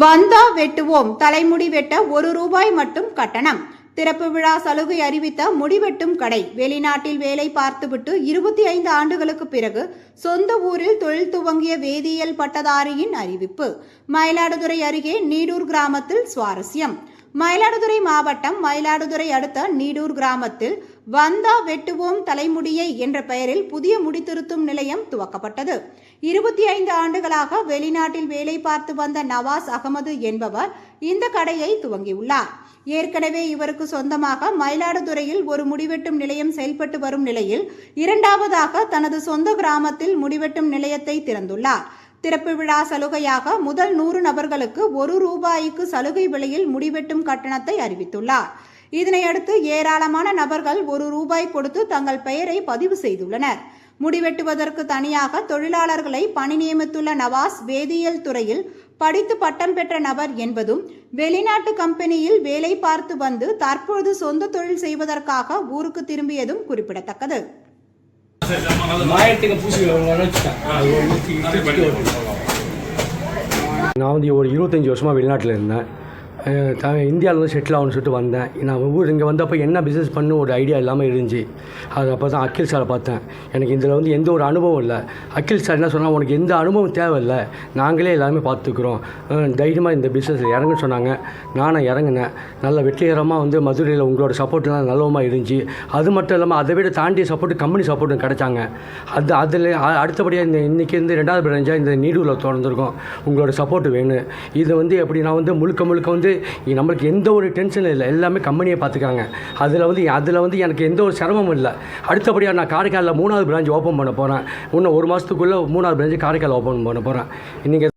வந்தா வெட்டுவோம். தலைமுடி வெட்ட ஒரு ரூபாய் மட்டும் கட்டணம். திறப்பு விழா சலுகை அறிவித்த முடிவெட்டும் கடை. வெளிநாட்டில் வேலை பார்த்துவிட்டு இருபத்தி ஐந்து ஆண்டுகளுக்கு பிறகு சொந்த ஊரில் தொழில் துவங்கிய வேதியியல் பட்டதாரியின் அறிவிப்பு. மயிலாடுதுறை அருகே நீடூர் கிராமத்தில் சுவாரஸ்யம். மயிலாடுதுறை மாவட்டம் மயிலாடுதுறை அடுத்த நீடூர் கிராமத்தில் வந்தா வெட்டுவோம் தலைமுடியை என்ற பெயரில் புதிய முடித்திருத்தும் நிலையம் துவக்கப்பட்டது. இருபத்தி ஐந்து ஆண்டுகளாக வெளிநாட்டில் வேலை பார்த்து வந்த நவாஸ் அகமது என்பவர் இந்த கடையை துவங்கியுள்ளார். ஏற்கனவே இவருக்கு சொந்தமாக மயிலாடுதுறையில் ஒரு முடிவெட்டும் நிலையம் செயல்பட்டு வரும் நிலையில் இரண்டாவதாக தனது சொந்த கிராமத்தில் முடிவெட்டும் நிலையத்தை திறந்துள்ளார். திறப்பு விழா சலுகையாக முதல் நூறு நபர்களுக்கு ஒரு ரூபாய்க்கு சலுகை விலையில் முடிவெட்டும் கட்டணத்தை அறிவித்துள்ளார். இதனையடுத்து ஏராளமான நபர்கள் ஒரு ரூபாய் கொடுத்து தங்கள் பெயரை பதிவு செய்துள்ளனர். முடிவெட்டுவதற்கு தனியாக தொழிலாளர்களை பணி நியமித்துள்ள நவாஸ் வேதியியல் துறையில் படித்து பட்டம் பெற்ற நபர் என்பதும் வெளிநாட்டு கம்பெனியில் வேலை பார்த்து வந்து தற்பொழுது சொந்த தொழில் செய்வதற்காக ஊருக்கு திரும்பியதும் குறிப்பிடத்தக்கது. நான் வந்து ஒரு இருபத்தஞ்சி வருஷமாக வெளிநாட்டில் இருந்தேன். இந்தியாவில் வந்து செட்டில் ஆகணும்னு சொல்லிட்டு வந்தேன். நான் ஊர் இங்கே வந்தப்போ என்ன பிஸ்னஸ் பண்ணு ஒரு ஐடியா இல்லாமல் இருந்துச்சு. அது அப்போ தான் அகில் சாரை பார்த்தேன். எனக்கு இதில் வந்து எந்த ஒரு அனுபவம் இல்லை. அகில் சார் என்ன சொன்னால் உனக்கு எந்த அனுபவம் தேவையில்லை. நாங்களே எல்லாமே பார்த்துக்குறோம். தைரியமாக இந்த பிஸ்னஸில் இறங்குன்னு சொன்னாங்க. நானும் இறங்கினேன். நல்ல வெற்றிகரமாக வந்து மதுரையில் உங்களோட சப்போர்ட்லாம் நல்லவமாக இருந்துச்சு. அது மட்டும் இல்லாமல் அதை விட தாண்டிய சப்போர்ட்டு கம்பெனி சப்போர்ட்டும் கிடைச்சாங்க. அது அதில் அடுத்தபடியாக இந்த இன்றைக்கி வந்து ரெண்டாவது பிராஞ்சாக இந்த நீடூரில் திறந்துருக்கோம் உங்களோட சப்போர்ட் வேணும். இது வந்து எப்படி நான் வந்து முழுக்க முழுக்க வந்து வந்து நம்மளுக்கு எந்த ஒரு டென்ஷனும் இல்லை. எல்லாமே கம்பெனியை பார்த்துக்காங்க அதில் வந்து அதில் வந்து எனக்கு எந்த ஒரு சிரமமும் இல்லை. அடுத்தபடியாக நான் காரைக்காலில் மூணாவது பிரான்ச் ஓப்பன் பண்ண போகிறேன் இன்னும் ஒரு மாதத்துக்குள்ளே மூணாவது பிரான்ச் காரைக்கால் ஓப்பன் பண்ண போகிறேன் இன்றைக்கி